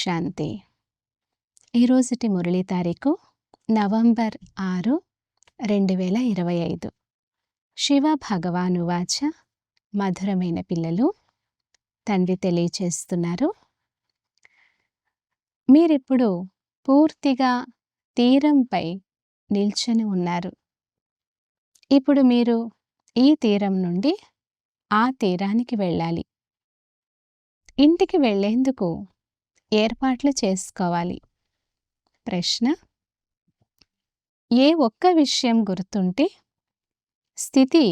శాంతి ఈరోజుటి మురళీ తారీఖు నవంబర్ ఆరు రెండు వేల ఇరవై ఐదు. శివ భగవాను వాచ మధురమైన పిల్లలు తండ్రి తెలియచేస్తున్నారు. మీరిప్పుడు పూర్తిగా తీరంపై నిల్చొని ఉన్నారు. ఇప్పుడు మీరు ఈ తీరం నుండి ఆ తీరానికి వెళ్ళాలి. ఇంటికి వెళ్ళేందుకు ఏర్పాట్లు చేసుకోవాలి. ప్రశ్న ఏ ఒక్క విషయం గుర్తుంటే స్థితి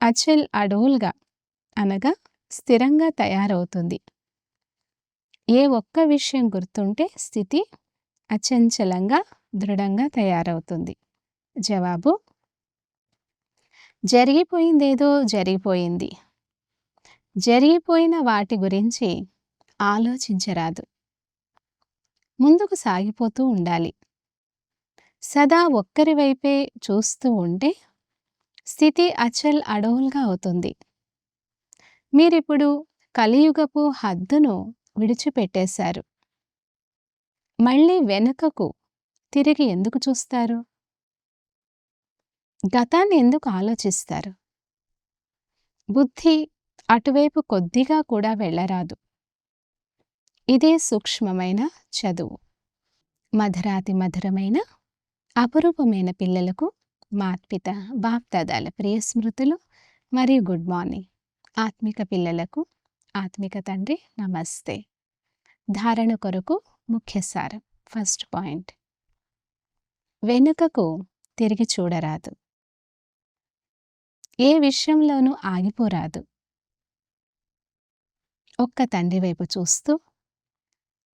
అచల్ అడోల్గా అనగా స్థిరంగా తయారవుతుంది. ఏ ఒక్క విషయం గుర్తుంటే స్థితి అచంచలంగా దృఢంగా తయారవుతుంది. జవాబు జరిగిపోయిందేదో జరిగిపోయింది. జరిగిపోయిన వాటి గురించి ఆలోచించరాదు. ముందుకు సాగిపోతూ ఉండాలి. సదా ఒక్కరి వైపే చూస్తూ ఉంటే స్థితి అచల్ అడవులుగా అవుతుంది. మీరిప్పుడు కలియుగపు హద్దును విడిచిపెట్టేశారు. మళ్ళీ వెనుకకు తిరిగి ఎందుకు చూస్తారు? గతాన్ని ఎందుకు ఆలోచిస్తారు? బుద్ధి అటువైపు కొద్దిగా కూడా వెళ్ళరాదు. ఇదే సూక్ష్మమైన చదువు. మధురాతి మధురమైన అపురూపమైన పిల్లలకు మాత్పిత బాప్దాదాల ప్రియ స్మృతులు మరియు గుడ్ మార్నింగ్. ఆత్మిక పిల్లలకు ఆత్మిక తండ్రి నమస్తే. ధారణ కొరకు ముఖ్య సారం ఫస్ట్ పాయింట్. వెనుకకు తిరిగి చూడరాదు. ఏ విషయంలోనూ ఆగిపోరాదు. ఒక్క తండ్రి వైపు చూస్తూ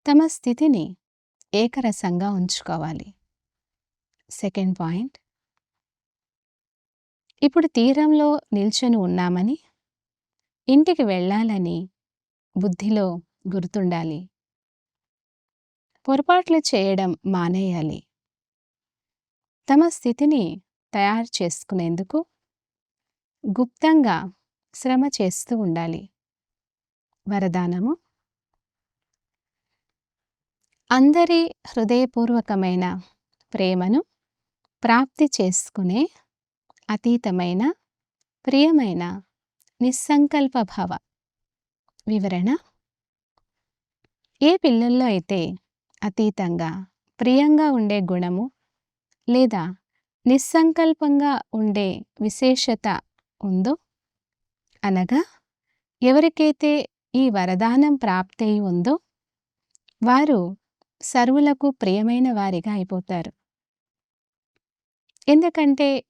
తమ స్థితిని ఏకరసంగా ఉంచుకోవాలి. Second point. ఇప్పుడు తీరంలో నిల్చొని ఉన్నామని ఇంటికి వెళ్ళాలని బుద్ధిలో గుర్తుండాలి. పొరపాట్లు చేయడం మానేయాలి. తమ స్థితిని తయారు చేసుకునేందుకు గుప్తంగా శ్రమ చేస్తూ ఉండాలి. వరదానము. అందరి హృదయపూర్వకమైన ప్రేమను ప్రాప్తి చేసుకునే అతీతమైన ప్రియమైన నిస్సంకల్ప భావ. వివరణ ఏ పిల్లల్లో అయితే అతీతంగా ప్రియంగా ఉండే గుణము లేదా నిస్సంకల్పంగా ఉండే విశేషత ఉందో అనగా ఎవరికైతే ఈ వరదానం ప్రాప్తి ఉందో వారు సర్వులకు ప్రియమైన వారిగా అయిపోతారు. ఎందుకంటే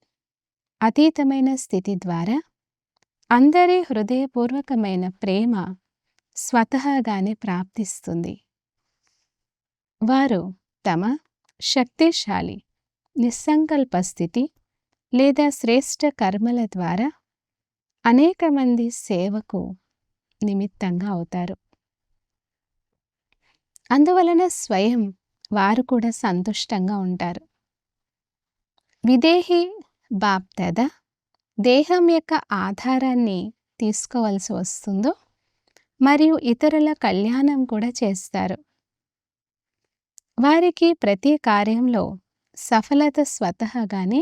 అతీతమైన స్థితి ద్వారా అందరి హృదయపూర్వకమైన ప్రేమ స్వతహాగానే ప్రాప్తిస్తుంది. వారు తమ శక్తిశాలి నిస్సంకల్ప స్థితి లేదా శ్రేష్ట కర్మల ద్వారా అనేక మంది సేవకు నిమిత్తంగా అవుతారు. అందువలన స్వయం వారు కూడా సంతుష్టంగా ఉంటారు. విదేహి బాప్తద దేహం యొక్క ఆధారాన్ని తీసుకోవలసి వస్తుందో మరియు ఇతరుల కళ్యాణం కూడా చేస్తారు. వారికి ప్రతి కార్యంలో సఫలత స్వతహాగానే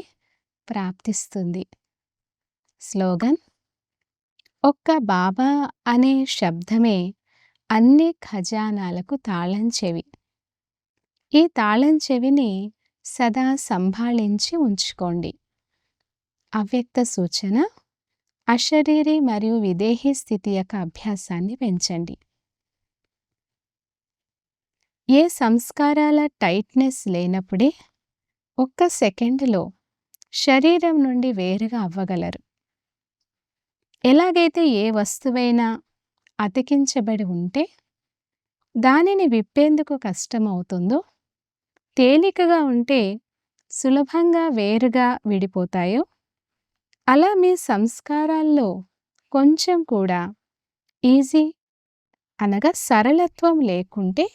ప్రాప్తిస్తుంది. స్లోగన్ ఒక్క బాబా అనే శబ్దమే అన్ని ఖజానాలకు తాళం చెవి. ఈ తాళం చెవిని సదా సంభాళించి ఉంచుకోండి. అవ్యక్త సూచన అశరీరి మరియు విదేహీ స్థితి యొక్క అభ్యాసాన్ని పెంచండి. ఏ సంస్కారాల టైట్నెస్ లేనప్పుడే ఒక్క సెకండ్లో శరీరం నుండి వేరుగా అవ్వగలరు. ఎలాగైతే ఏ వస్తువైనా అతికించబడి ఉంటే దానిని విప్పేందుకు కష్టమవుతుందో తేలికగా ఉంటే సులభంగా వేరుగా విడిపోతాయో అలా మీ సంస్కారాల్లో కొంచెం కూడా ఈజీ అనగా సరళత్వం లేకుంటే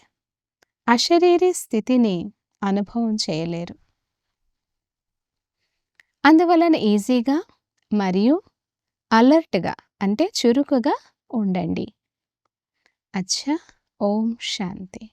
అశరీరీ స్థితిని అనుభవం చేయలేరు. అందువలన ఈజీగా మరియు అలర్ట్గా అంటే చురుకుగా ఉండండి. అచ్చా ఓం శాంతి.